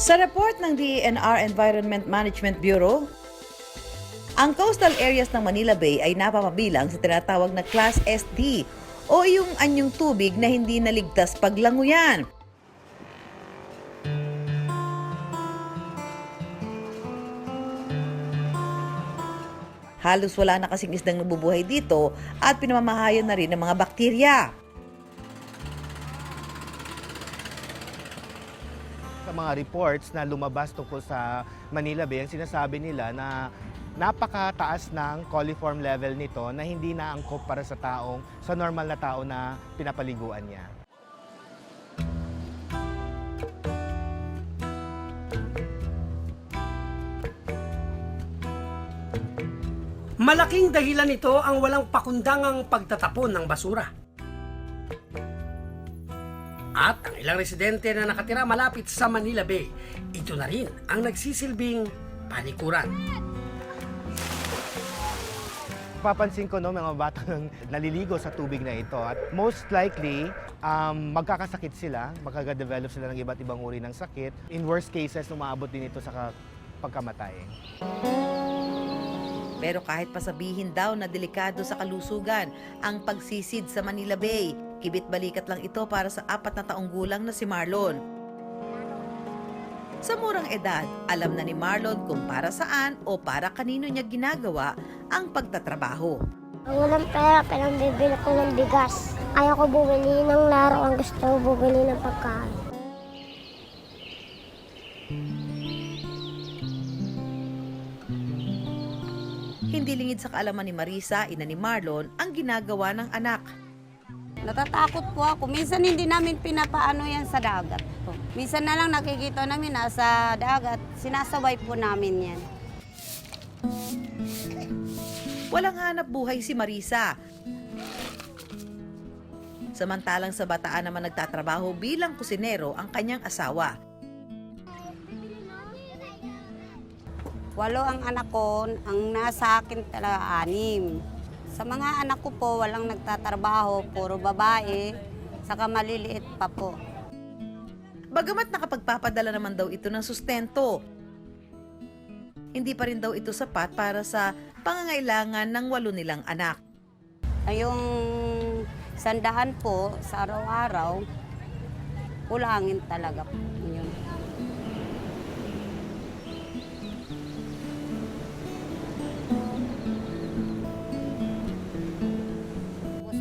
Sa report ng DENR Environment Management Bureau, ang coastal areas ng Manila Bay ay napapabilang sa tinatawag na Class SD o yung anyong tubig na hindi naligtas paglanguyan. Halos wala na kasing isdang nabubuhay dito at pinamamahayan na rin ng mga bakterya. Sa mga reports na lumabas tungkol sa Manila Bay, ang sinasabi nila na napakataas ng coliform level nito na hindi na angkop para sa taong, sa normal na tao na pinapaliguan niya. Malaking dahilan nito ang walang pakundangang pagtatapon ng basura. At ang ilang residente na nakatira malapit sa Manila Bay, ito na rin ang nagsisilbing panikuran. Papansin ko no, mga batang naliligo sa tubig na ito at most likely um, magkakasakit sila, magkaka-develop sila ng iba't ibang uri ng sakit. In worst cases, umaabot din ito sa ka- pagkamatay. Pero kahit pasabihin daw na delikado sa kalusugan ang pagsisid sa Manila Bay, kibit balikat lang ito para sa apat na taong gulang na si Marlon. Sa murang edad, alam na ni Marlon kung para saan o para kanino niya ginagawa ang pagtatrabaho. Pag walang pera, parang bibili ko ng bigas. Ayaw ko bumili ng laro, ang gusto ko bumili ng pagkain. Hindi lingid sa kaalaman ni Marisa, ina ni Marlon, ang ginagawa ng anak. Natatakot po ako. Minsan hindi namin pinapaano yan sa dagat po. Minsan na lang nakikita namin nasa dagat, sinasabay po namin yan. Walang hanap buhay si Marisa. Samantalang sa bataan naman nagtatrabaho bilang kusinero ang kanyang asawa. Walo ang anak ko, ang nasa akin talaga anim. Sa mga anak ko po, walang nagtatrabaho, puro babae, saka maliliit pa po. Bagamat nakapagpapadala naman daw ito ng sustento, hindi pa rin daw ito sapat para sa pangangailangan ng walo nilang anak. Yung sandaan po sa araw-araw, kulangin talaga po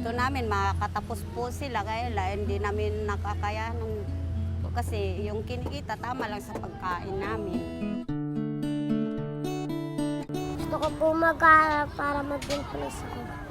Gusto namin makakatapos po sila kaya la, hindi namin nakakayanan kasi yung kinikita tama lang sa pagkain namin. Gusto ko po mag-aaral para maging pulis ako.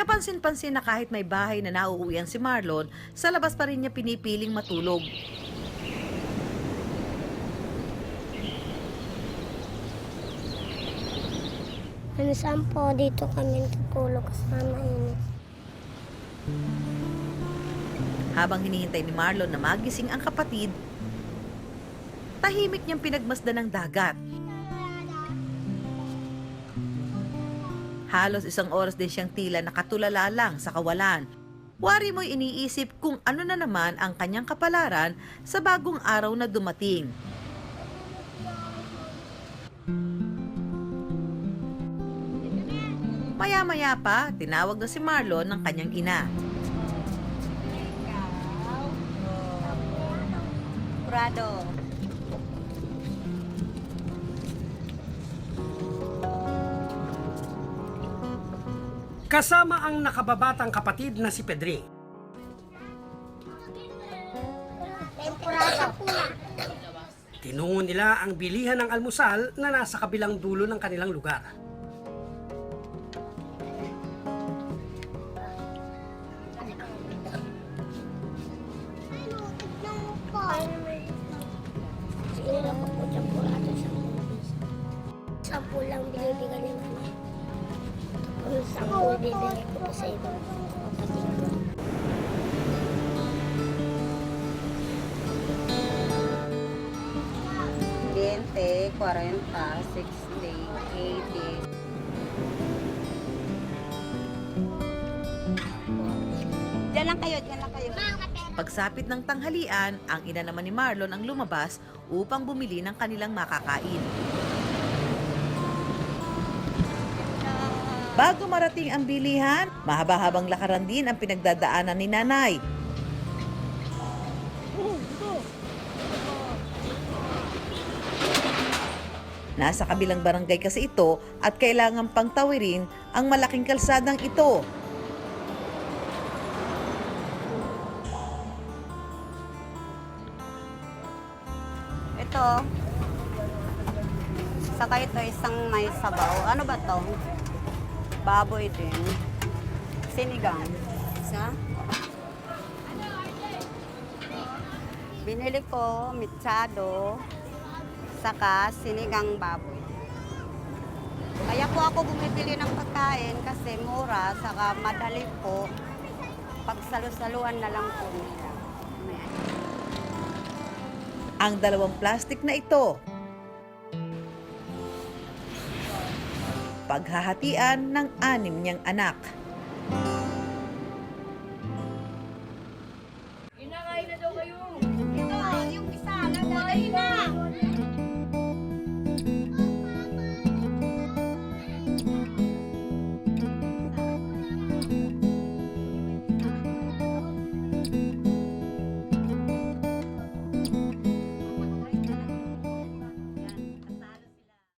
Kapansin-pansin na kahit may bahay na nauuwian si Marlon, sa labas pa rin niya pinipiling matulog. Minsan po dito kami tutulog kasama ini. Habang hinihintay ni Marlon na magising ang kapatid, tahimik niyang pinagmasdan ng dagat. Halos isang oras din siyang tila nakatulala lang sa kawalan. Wari mo'y iniisip kung ano na naman ang kanyang kapalaran sa bagong araw na dumating. Maya-maya pa, tinawag na si Marlon ng kanyang ina. Prado. kasama ang nakababatang kapatid na si Pedring. Tinungo nila ang bilihan ng almusal na nasa kabilang dulo ng kanilang lugar. Sige na sa pulang binibigyan ni mama. Tapos sampu bibili ko sa ibang kapatid ko. Veinte, 40, 60, 80. Diyan lang kayo, diyan lang kayo. Pagsapit ng tanghalian, ang ina naman ni Marlon ang lumabas upang bumili ng kanilang makakain. Bago marating ang bilihan, mahaba-habang lakaran din ang pinagdadaanan ni nanay. Nasa kabilang barangay kasi ito at kailangan pang tawirin ang malaking kalsadang ito. Ito, saka ito isang may sabaw. Ano ba to? Baboy din. Sinigang. Isa? Binili ko mitsado, saka sinigang baboy. Kaya po ako bumibili ng pagkain kasi mura, saka madali po. Pagsalusaluan na lang po nila. Ang dalawang plastic na ito. Paghahatian ng anim niyang anak.